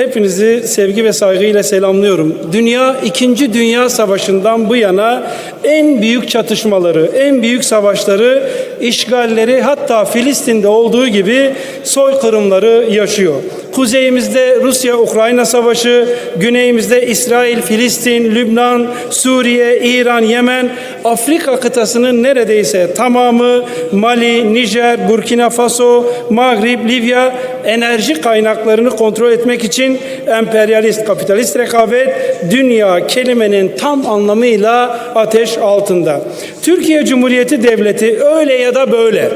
Hepinizi sevgi ve saygıyla selamlıyorum. Dünya 2. Dünya Savaşı'ndan bu yana en büyük çatışmaları, en büyük savaşları, işgalleri hatta Filistin'de olduğu gibi soykırımları yaşıyor. Kuzeyimizde Rusya-Ukrayna Savaşı, güneyimizde İsrail, Filistin, Lübnan, Suriye, İran, Yemen, Afrika kıtasının neredeyse tamamı, Mali, Nijer, Burkina Faso, Mağrib, Libya enerji kaynaklarını kontrol etmek için emperyalist, kapitalist rekabet dünya kelimenin tam anlamıyla ateş altında. Türkiye Cumhuriyeti Devleti öyle ya da böyle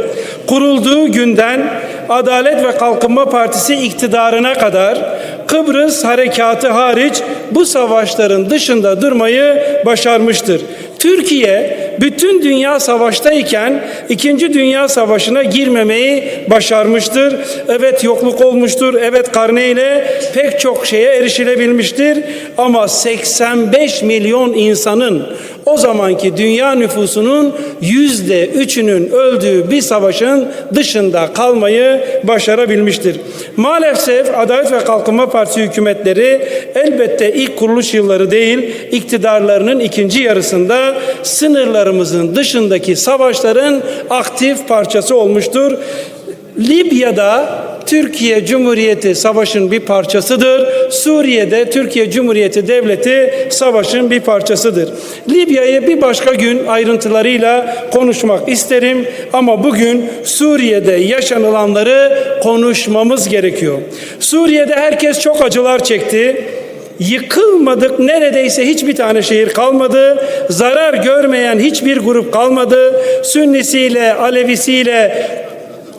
kurulduğu günden Adalet ve Kalkınma Partisi iktidarına kadar Kıbrıs harekatı hariç bu savaşların dışında durmayı başarmıştır. Türkiye bütün dünya savaştayken ikinci dünya savaşına girmemeyi başarmıştır. Evet yokluk olmuştur. Evet karneyle pek çok şeye erişilebilmiştir. Ama 85 milyon insanın o zamanki dünya nüfusunun yüzde üçünün öldüğü bir savaşın dışında kalmayı başarabilmiştir. Maalesef Adalet ve Kalkınma Partisi hükümetleri elbette ilk kuruluş yılları değil, iktidarlarının ikinci yarısında sınırlarımızın dışındaki savaşların aktif parçası olmuştur. Libya'da Türkiye Cumhuriyeti savaşın bir parçasıdır. Suriye'de Türkiye Cumhuriyeti Devleti savaşın bir parçasıdır. Libya'yı bir başka gün ayrıntılarıyla konuşmak isterim ama bugün Suriye'de yaşanılanları konuşmamız gerekiyor. Suriye'de herkes çok acılar çekti. Yıkılmadık neredeyse hiçbir tane şehir kalmadı. Zarar görmeyen hiçbir grup kalmadı. Sünnisiyle, Alevisiyle,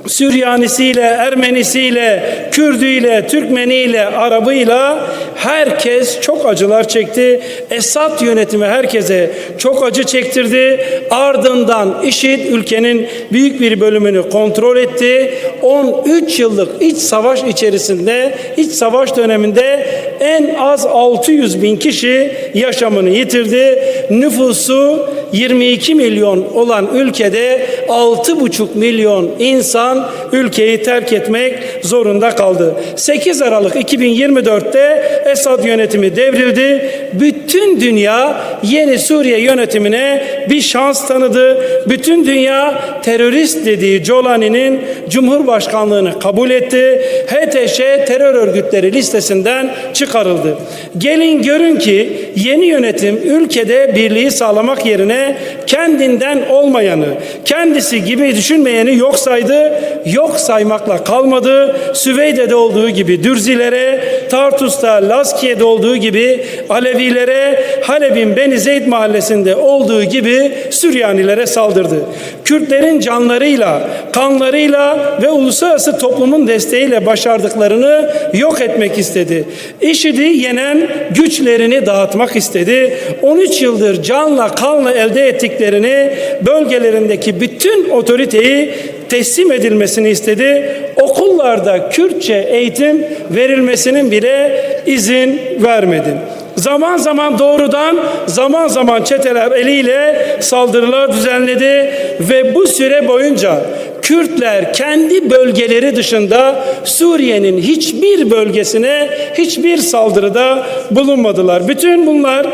Süryanisiyle, Ermenisiyle, Kürdüyle, Türkmeniyle, Arabıyla herkes çok acılar çekti. Esad yönetimi herkese çok acı çektirdi. Ardından IŞİD ülkenin büyük bir bölümünü kontrol etti. 13 yıllık iç savaş içerisinde, iç savaş döneminde en az 600 bin kişi yaşamını yitirdi. Nüfusu 22 milyon olan ülkede 6,5 milyon insan ülkeyi terk etmek zorunda kaldı. 8 Aralık 2024'te Esad yönetimi devrildi. Bütün dünya yeni Suriye yönetimine bir şans tanıdı. Bütün dünya terörist dediği Colani'nin Cumhurbaşkanlığını kabul etti. HTŞ terör örgütleri listesinden çıkarıldı. Gelin görün ki yeni yönetim ülkede birliği sağlamak yerine kendinden olmayanı, kendisi gibi düşünmeyeni yok saydı. Yok saymakla kalmadı. Süveyde'de olduğu gibi Dürzilere, Tartus'ta, Laskiye'de olduğu gibi Alevilere, Halep'in Beni Zeyd mahallesinde olduğu gibi Süryanilere saldırdı. Kürtlerin canlarıyla, kanlarıyla ve uluslararası toplumun desteğiyle başardıklarını yok etmek istedi. IŞİD'i yenen güçlerini dağıtmak istedi. 13 yıldır canla kanla elde ettiklerini bölgelerindeki bütün otoriteyi teslim edilmesini istedi. Okullarda Kürtçe eğitim verilmesinin bile izin vermedi. Zaman zaman doğrudan, zaman zaman çeteler eliyle saldırılar düzenledi ve bu süre boyunca Kürtler kendi bölgeleri dışında Suriye'nin hiçbir bölgesine hiçbir saldırıda bulunmadılar. Bütün bunlar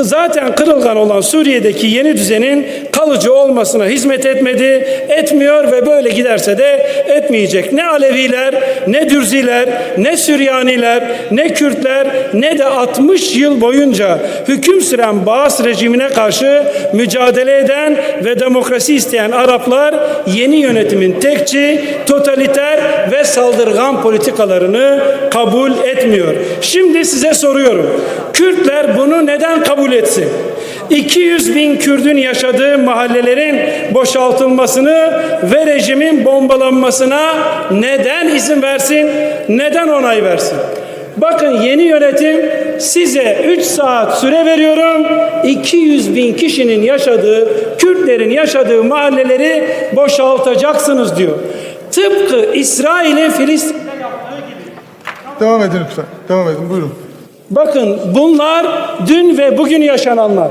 zaten kırılgan olan Suriye'deki yeni düzenin kalıcı olmasına hizmet etmedi, etmiyor ve böyle giderse de etmeyecek. Ne Aleviler, ne Dürziler, ne Süryaniler, ne Kürtler, ne de 60 yıl boyunca hüküm süren Baas rejimine karşı mücadele eden ve demokrasi isteyen Araplar yeni yönetimin tekçi, totaliter ve saldırgan politikalarını kabul etmiyor. Şimdi size soruyorum. Kürtler bunu neden kabul etsin? 200 bin Kürdün yaşadığı mahallelerin boşaltılmasını ve rejimin bombalanmasına neden izin versin? Neden onay versin? Bakın yeni yönetim size 3 saat süre veriyorum. 200 bin kişinin yaşadığı, Kürtlerin yaşadığı mahalleleri boşaltacaksınız diyor. Tıpkı İsrail'in Filistin'de yaptığı gibi. Devam edin lütfen. Devam edin. Buyurun. Bakın bunlar dün ve bugün yaşananlar.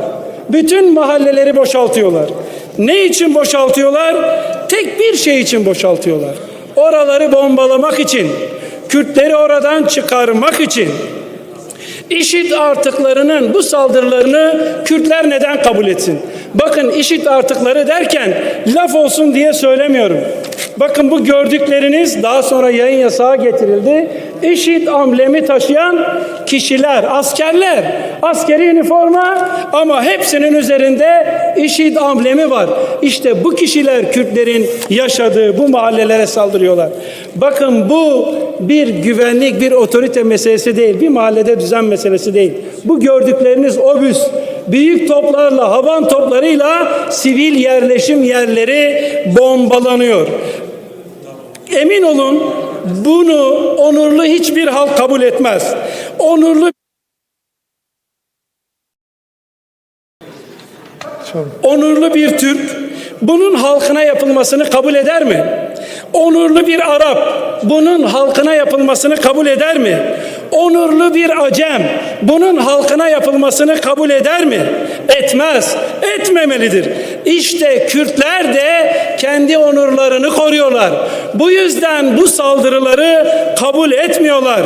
Bütün mahalleleri boşaltıyorlar. Ne için boşaltıyorlar? Tek bir şey için boşaltıyorlar. Oraları bombalamak için. Kürtleri oradan çıkarmak için İşit artıklarının bu saldırılarını Kürtler neden kabul etsin? Bakın işit artıkları derken laf olsun diye söylemiyorum. Bakın bu gördükleriniz daha sonra yayın yasağı getirildi. İşit amblemi taşıyan kişiler, askerler, askeri üniforma ama hepsinin üzerinde işit amblemi var. İşte bu kişiler Kürtlerin yaşadığı bu mahallelere saldırıyorlar. Bakın bu bir güvenlik, bir otorite meselesi değil, bir mahallede düzen meselesi değil. Bu gördükleriniz obüs, büyük toplarla, havan toplarıyla sivil yerleşim yerleri bombalanıyor. Emin olun bunu onurlu hiçbir halk kabul etmez. Onurlu onurlu bir Türk bunun halkına yapılmasını kabul eder mi? Onurlu bir Arap bunun halkına yapılmasını kabul eder mi? Onurlu bir Acem bunun halkına yapılmasını kabul eder mi? Etmez, etmemelidir. İşte Kürtler de kendi onurlarını koruyorlar. Bu yüzden bu saldırıları kabul etmiyorlar.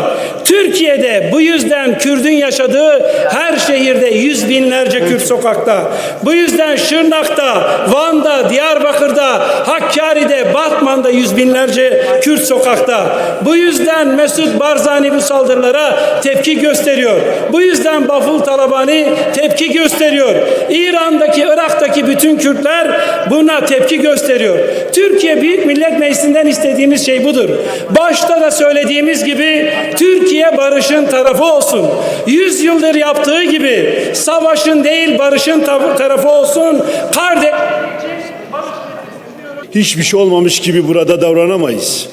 Türkiye'de bu yüzden Kürdün yaşadığı her şehirde yüz binlerce Kürt sokakta. Bu yüzden Şırnak'ta, Van'da, Diyarbakır'da, Hakkari'de, Batman'da yüz binlerce Kürt sokakta. Bu yüzden Mesut Barzani bu saldırılara tepki gösteriyor. Bu yüzden Baful Talabani tepki gösteriyor. İran'daki, Irak'taki bütün Kürtler buna tepki gösteriyor. Türkiye Büyük Millet Meclisi'nden istediğimiz şey budur. Başta da söylediğimiz gibi Türkiye barışın tarafı olsun. Yüz yıldır yaptığı gibi savaşın değil barışın tar- tarafı olsun. Kardeş hiçbir şey olmamış gibi burada davranamayız.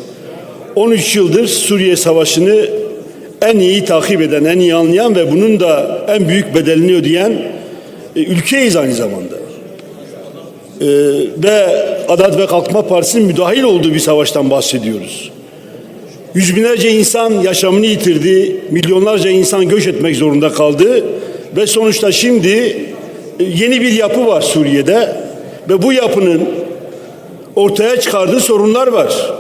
13 yıldır Suriye Savaşı'nı en iyi takip eden, en iyi anlayan ve bunun da en büyük bedelini ödeyen e, ülkeyiz aynı zamanda. E, ve Adalet ve Kalkınma Partisi'nin müdahil olduğu bir savaştan bahsediyoruz. Yüz binlerce insan yaşamını yitirdi, milyonlarca insan göç etmek zorunda kaldı ve sonuçta şimdi e, yeni bir yapı var Suriye'de ve bu yapının ortaya çıkardığı sorunlar var.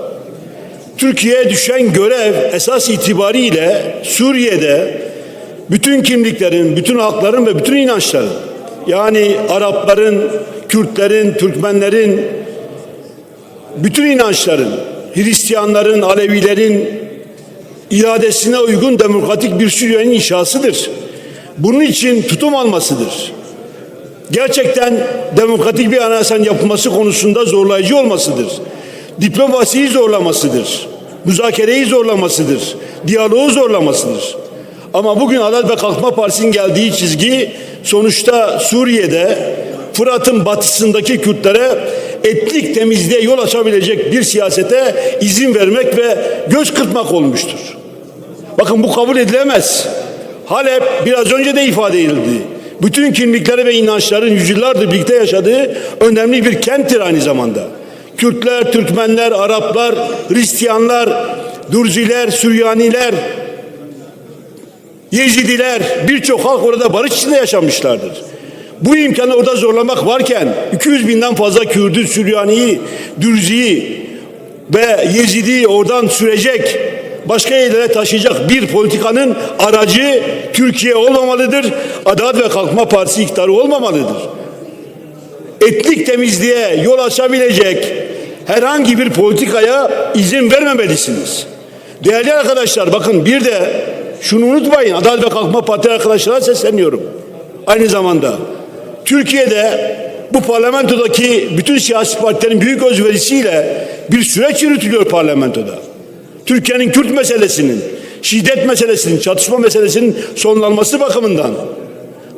Türkiye'ye düşen görev esas itibariyle Suriye'de bütün kimliklerin, bütün halkların ve bütün inançların yani Arapların, Kürtlerin, Türkmenlerin, bütün inançların, Hristiyanların, Alevilerin iradesine uygun demokratik bir Suriye'nin inşasıdır. Bunun için tutum almasıdır gerçekten demokratik bir anayasanın yapılması konusunda zorlayıcı olmasıdır. Diplomasiyi zorlamasıdır. Müzakereyi zorlamasıdır. Diyaloğu zorlamasıdır. Ama bugün Adalet ve Kalkınma Partisi'nin geldiği çizgi sonuçta Suriye'de Fırat'ın batısındaki Kürtlere etnik temizliğe yol açabilecek bir siyasete izin vermek ve göz kırpmak olmuştur. Bakın bu kabul edilemez. Halep biraz önce de ifade edildi. Bütün kimlikleri ve inançların yüzyıllardır birlikte yaşadığı önemli bir kenttir aynı zamanda. Kürtler, Türkmenler, Araplar, Hristiyanlar, Durziler, Süryaniler, Yezidiler birçok halk orada barış içinde yaşamışlardır. Bu imkanı orada zorlamak varken 200 binden fazla Kürdü, Süryani'yi, Dürzi'yi ve Yezidi'yi oradan sürecek başka yerlere taşıyacak bir politikanın aracı Türkiye olmamalıdır. Adalet ve Kalkınma Partisi iktidarı olmamalıdır. Etnik temizliğe yol açabilecek herhangi bir politikaya izin vermemelisiniz. Değerli arkadaşlar bakın bir de şunu unutmayın Adalet ve Kalkınma Partisi arkadaşlara sesleniyorum. Aynı zamanda Türkiye'de bu parlamentodaki bütün siyasi partilerin büyük özverisiyle bir süreç yürütülüyor parlamentoda. Türkiye'nin Kürt meselesinin, şiddet meselesinin, çatışma meselesinin sonlanması bakımından.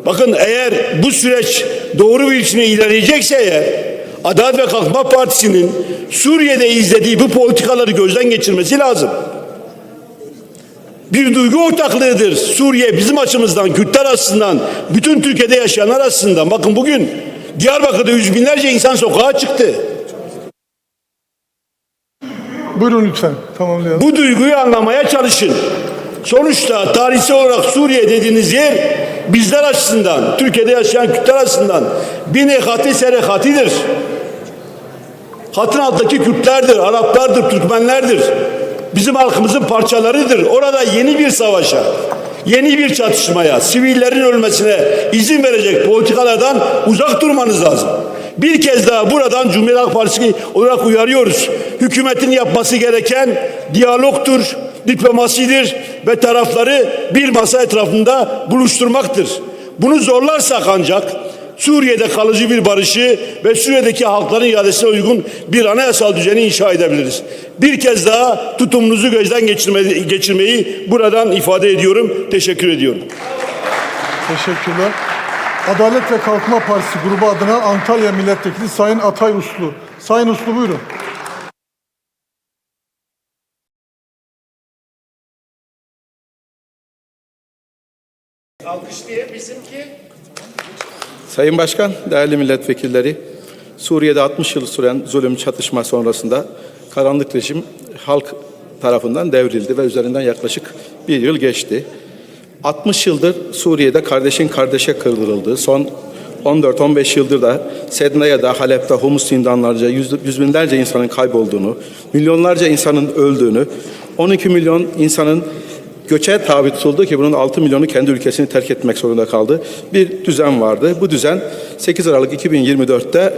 Bakın eğer bu süreç doğru bir biçimde ilerleyecekse eğer Adalet ve Kalkınma Partisi'nin Suriye'de izlediği bu politikaları gözden geçirmesi lazım. Bir duygu ortaklığıdır. Suriye bizim açımızdan, Kürtler açısından, bütün Türkiye'de yaşayanlar açısından. Bakın bugün Diyarbakır'da yüz binlerce insan sokağa çıktı. Buyurun lütfen. Tamamlayalım. Bu duyguyu anlamaya çalışın. Sonuçta tarihsel olarak Suriye dediğiniz yer bizler açısından, Türkiye'de yaşayan Kürtler açısından bir nekati serekatidir. Hatın alttaki Kürtlerdir, Araplardır, Türkmenlerdir. Bizim halkımızın parçalarıdır. Orada yeni bir savaşa, yeni bir çatışmaya, sivillerin ölmesine izin verecek politikalardan uzak durmanız lazım. Bir kez daha buradan Cumhuriyet Halk Partisi olarak uyarıyoruz. Hükümetin yapması gereken diyalogtur, diplomasidir ve tarafları bir masa etrafında buluşturmaktır. Bunu zorlarsak ancak Suriye'de kalıcı bir barışı ve Suriye'deki halkların iadesine uygun bir anayasal düzeni inşa edebiliriz. Bir kez daha tutumunuzu gözden geçirme, geçirmeyi buradan ifade ediyorum. Teşekkür ediyorum. Teşekkürler. Adalet ve Kalkınma Partisi grubu adına Antalya Milletvekili Sayın Atay Uslu. Sayın Uslu buyurun. Sayın Başkan, değerli milletvekilleri, Suriye'de 60 yıl süren zulüm çatışma sonrasında karanlık rejim halk tarafından devrildi ve üzerinden yaklaşık bir yıl geçti. 60 yıldır Suriye'de kardeşin kardeşe kırdırıldığı, son 14-15 yıldır da Sedna'da, Halep'te, Humus zindanlarca yüz, yüz binlerce insanın kaybolduğunu, milyonlarca insanın öldüğünü, 12 milyon insanın göçe tabi tutuldu ki bunun 6 milyonu kendi ülkesini terk etmek zorunda kaldı. Bir düzen vardı. Bu düzen 8 Aralık 2024'te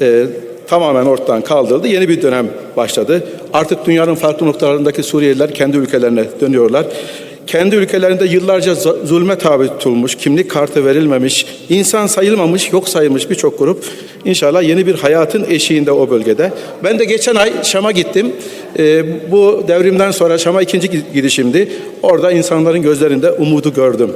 e, tamamen ortadan kaldırıldı. Yeni bir dönem başladı. Artık dünyanın farklı noktalarındaki Suriyeliler kendi ülkelerine dönüyorlar. Kendi ülkelerinde yıllarca zulme tabi tutulmuş, kimlik kartı verilmemiş, insan sayılmamış, yok sayılmış birçok grup inşallah yeni bir hayatın eşiğinde o bölgede. Ben de geçen ay Şam'a gittim. Ee, bu devrimden sonra Şam'a ikinci gidişimdi. Orada insanların gözlerinde umudu gördüm.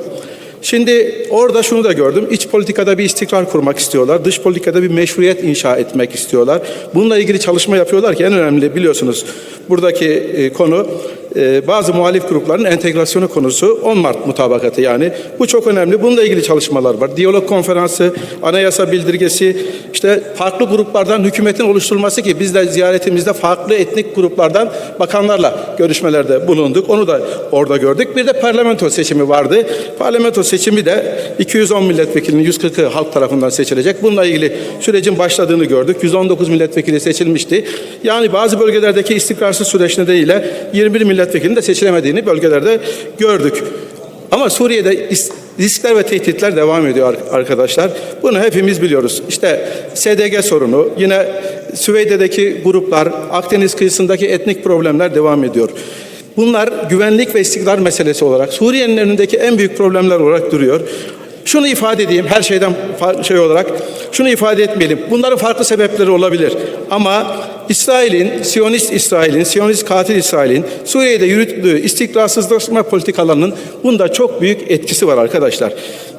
Şimdi orada şunu da gördüm. İç politikada bir istikrar kurmak istiyorlar. Dış politikada bir meşruiyet inşa etmek istiyorlar. Bununla ilgili çalışma yapıyorlar ki en önemli biliyorsunuz buradaki e, konu e, bazı muhalif grupların entegrasyonu konusu 10 Mart mutabakatı yani. Bu çok önemli. Bununla ilgili çalışmalar var. Diyalog konferansı, anayasa bildirgesi, işte farklı gruplardan hükümetin oluşturulması ki biz de ziyaretimizde farklı etnik gruplardan bakanlarla görüşmelerde bulunduk. Onu da orada gördük. Bir de parlamento seçimi vardı. Parlamento seçimi de 210 milletvekilinin 140'ı halk tarafından seçilecek. Bununla ilgili sürecin başladığını gördük. 119 milletvekili seçilmişti. Yani bazı bölgelerdeki istikrarsız süreç nedeniyle 21 milletvekilinin de seçilemediğini bölgelerde gördük. Ama Suriye'de is- riskler ve tehditler devam ediyor ar- arkadaşlar. Bunu hepimiz biliyoruz. İşte SDG sorunu, yine Süveyde'deki gruplar, Akdeniz kıyısındaki etnik problemler devam ediyor. Bunlar güvenlik ve istikrar meselesi olarak Suriye'nin önündeki en büyük problemler olarak duruyor. Şunu ifade edeyim her şeyden şey olarak şunu ifade etmeyelim. Bunların farklı sebepleri olabilir. Ama İsrail'in, Siyonist İsrail'in, Siyonist katil İsrail'in Suriye'de yürüttüğü istikrarsızlaşma politikalarının bunda çok büyük etkisi var arkadaşlar.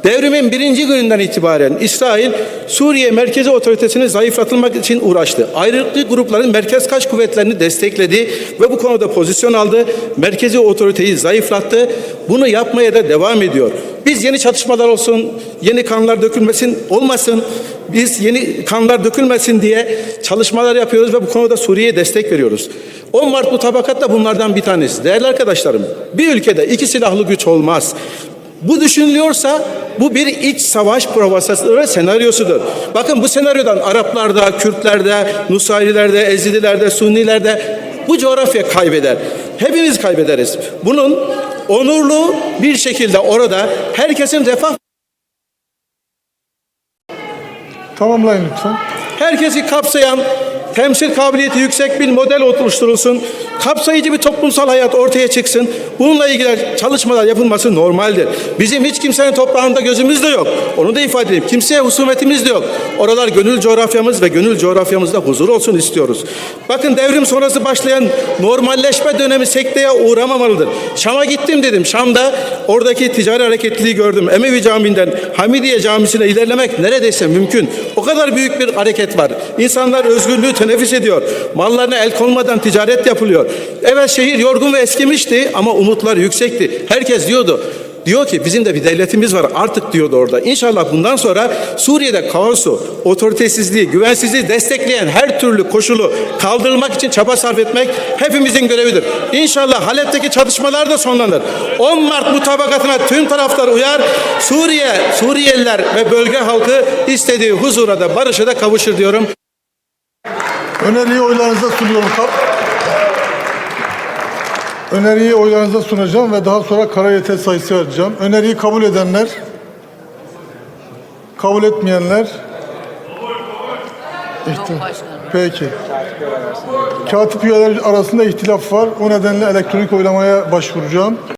Devrimin birinci gününden itibaren İsrail Suriye merkezi otoritesini zayıflatılmak için uğraştı. Ayrılıklı grupların merkez kaç kuvvetlerini destekledi ve bu konuda pozisyon aldı. Merkezi otoriteyi zayıflattı. Bunu yapmaya da devam ediyor. Biz yeni çatışmalar olsun, yeni kanlar dökülmesin, olmasın. Biz yeni kanlar dökülmesin diye çalışmalar yapıyoruz ve bu konuda Suriye'ye destek veriyoruz. 10 Mart mutabakat da bunlardan bir tanesi. Değerli arkadaşlarım, bir ülkede iki silahlı güç olmaz. Bu düşünülüyorsa bu bir iç savaş provokasyonu ve senaryosudur. Bakın bu senaryodan Araplarda, Kürtlerde, Nusayrilerde, Ezidilerde, Sunnilerde bu coğrafya kaybeder. Hepimiz kaybederiz. Bunun onurlu bir şekilde orada herkesin refah Tamamlayın lütfen. herkesi kapsayan temsil kabiliyeti yüksek bir model oluşturulsun. Kapsayıcı bir toplumsal hayat ortaya çıksın. Bununla ilgili çalışmalar yapılması normaldir. Bizim hiç kimsenin toprağında gözümüz de yok. Onu da ifade edeyim. Kimseye husumetimiz de yok. Oralar gönül coğrafyamız ve gönül coğrafyamızda huzur olsun istiyoruz. Bakın devrim sonrası başlayan normalleşme dönemi sekteye uğramamalıdır. Şam'a gittim dedim. Şam'da oradaki ticari hareketliliği gördüm. Emevi Camii'nden Hamidiye Camisi'ne ilerlemek neredeyse mümkün. O kadar büyük bir hareket var. İnsanlar özgürlüğü teneffüs ediyor. Mallarına el konmadan ticaret yapılıyor. Evet şehir yorgun ve eskimişti ama umutlar yüksekti. Herkes diyordu. Diyor ki bizim de bir devletimiz var artık diyordu orada. İnşallah bundan sonra Suriye'de kaosu, otoritesizliği, güvensizliği destekleyen her türlü koşulu kaldırılmak için çaba sarf etmek hepimizin görevidir. İnşallah Halep'teki çatışmalar da sonlanır. 10 Mart mutabakatına tüm taraflar uyar. Suriye, Suriyeliler ve bölge halkı istediği huzura da barışa da kavuşur diyorum. Öneriyi oylarınıza sunuyorum. Öneriyi oylarınıza sunacağım ve daha sonra kara yeter sayısı vereceğim. Öneriyi kabul edenler, kabul etmeyenler. İhti- Peki. Katip üyeler arasında ihtilaf var. O nedenle elektronik oylamaya başvuracağım.